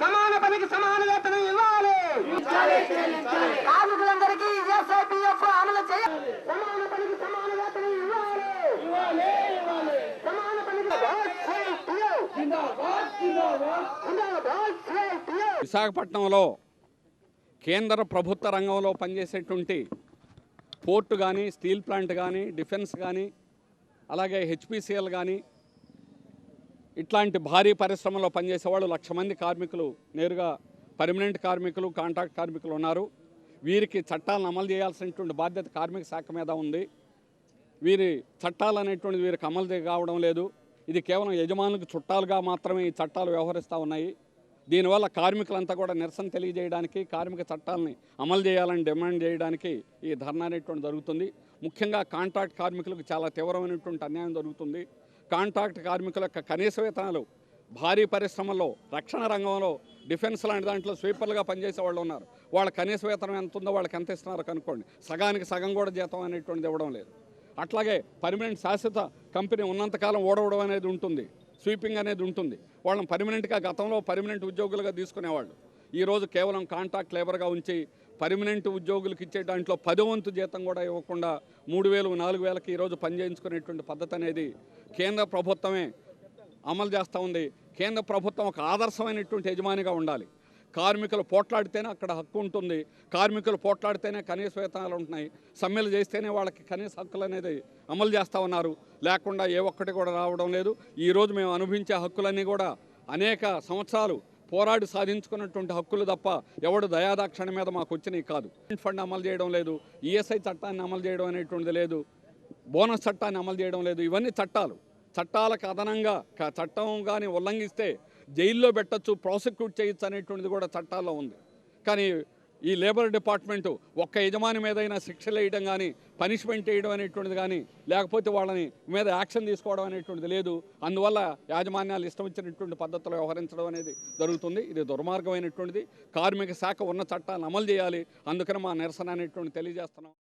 సమాన పనికి సమాన వేతనం ఇవ్వాలి. కార్మికులందరికీ ఎస్ఐపిఎఫ్ అమలు చేయాలి సమాన పనికి సమాన వేతనం ఇవ్వాలి. సమాన పనికి విశాఖపట్నంలో కేంద్ర ప్రభుత్వ రంగంలో పనిచేసేటువంటి పోర్టు కానీ స్టీల్ ప్లాంట్ కానీ డిఫెన్స్ కానీ అలాగే హెచ్పిసిఎల్ కానీ ఇట్లాంటి భారీ పరిశ్రమలో పనిచేసే వాళ్ళు లక్ష మంది కార్మికులు నేరుగా పర్మనెంట్ కార్మికులు కాంట్రాక్ట్ కార్మికులు ఉన్నారు. వీరికి చట్టాలను అమలు చేయాల్సినటువంటి బాధ్యత కార్మిక శాఖ మీద ఉంది. వీరి చట్టాలు అనేటువంటిది వీరికి అమలు కావడం లేదు. ఇది కేవలం యజమానులకు చుట్టాలుగా మాత్రమే ఈ చట్టాలు వ్యవహరిస్తూ ఉన్నాయి. దీనివల్ల కార్మికులంతా కూడా నిరసన తెలియజేయడానికి కార్మిక చట్టాలని అమలు చేయాలని డిమాండ్ చేయడానికి ఈ ధర్నా అనేటువంటి జరుగుతుంది. ముఖ్యంగా కాంట్రాక్ట్ కార్మికులకు చాలా తీవ్రమైనటువంటి అన్యాయం జరుగుతుంది. కాంట్రాక్ట్ కార్మికుల యొక్క కనీస వేతనాలు భారీ పరిశ్రమల్లో రక్షణ రంగంలో డిఫెన్స్ లాంటి దాంట్లో స్వీపర్లుగా పనిచేసే వాళ్ళు ఉన్నారు. వాళ్ళ కనీస వేతనం ఎంత ఉందో వాళ్ళకి ఎంత ఇస్తున్నారో కనుక్కోండి. సగానికి సగం కూడా జీతం అనేటువంటిది ఇవ్వడం లేదు. అట్లాగే పర్మనెంట్ శాశ్వత కంపెనీ ఉన్నంతకాలం ఓడవడం అనేది ఉంటుంది. స్వీపింగ్ అనేది ఉంటుంది. వాళ్ళని పర్మనెంట్గా గతంలో పర్మనెంట్ ఉద్యోగులుగా తీసుకునేవాళ్ళు. ఈరోజు కేవలం కాంట్రాక్ట్ లేబర్గా ఉంచి పర్మనెంట్ ఉద్యోగులకు ఇచ్చే దాంట్లో పదో వంతు జీతం కూడా ఇవ్వకుండా మూడు వేలు నాలుగు వేలకి ఈరోజు పనిచేయించుకునేటువంటి పద్ధతి అనేది కేంద్ర ప్రభుత్వమే అమలు చేస్తూ ఉంది. కేంద్ర ప్రభుత్వం ఒక ఆదర్శమైనటువంటి యజమానిగా ఉండాలి. కార్మికులు పోట్లాడితేనే అక్కడ హక్కు ఉంటుంది. కార్మికులు పోట్లాడితేనే కనీస వేతనాలు ఉంటున్నాయి. సమ్మెలు చేస్తేనే వాళ్ళకి కనీస హక్కులు అనేది అమలు చేస్తూ ఉన్నారు. లేకుండా ఏ ఒక్కటి కూడా రావడం లేదు. ఈరోజు మేము అనుభవించే హక్కులన్నీ కూడా అనేక సంవత్సరాలు పోరాడి సాధించుకున్నటువంటి హక్కులు తప్ప ఎవడు దయాదాక్షణ మీద మాకు వచ్చినవి కాదు. ఫండ్ అమలు చేయడం లేదు. ఈఎస్ఐ చట్టాన్ని అమలు చేయడం అనేటువంటిది లేదు. బోనస్ చట్టాన్ని అమలు చేయడం లేదు. ఇవన్నీ చట్టాలు. చట్టాలకు అదనంగా చట్టం కానీ ఉల్లంఘిస్తే జైల్లో పెట్టచ్చు ప్రాసిక్యూట్ చేయొచ్చు అనేటువంటిది కూడా చట్టాల్లో ఉంది. కానీ ఈ లేబర్ డిపార్ట్మెంటు ఒక్క యజమాని మీదైనా శిక్షలు వేయడం కానీ పనిష్మెంట్ వేయడం అనేటువంటిది కానీ లేకపోతే వాళ్ళని మీద యాక్షన్ తీసుకోవడం అనేటువంటిది లేదు. అందువల్ల యాజమాన్యాలు ఇష్టం వచ్చినటువంటి పద్ధతిలో వ్యవహరించడం అనేది జరుగుతుంది. ఇది దుర్మార్గమైనటువంటిది. కార్మిక శాఖ ఉన్న చట్టాలను అమలు చేయాలి. అందుకని మా నిరసన అనేటువంటి తెలియజేస్తున్నాం.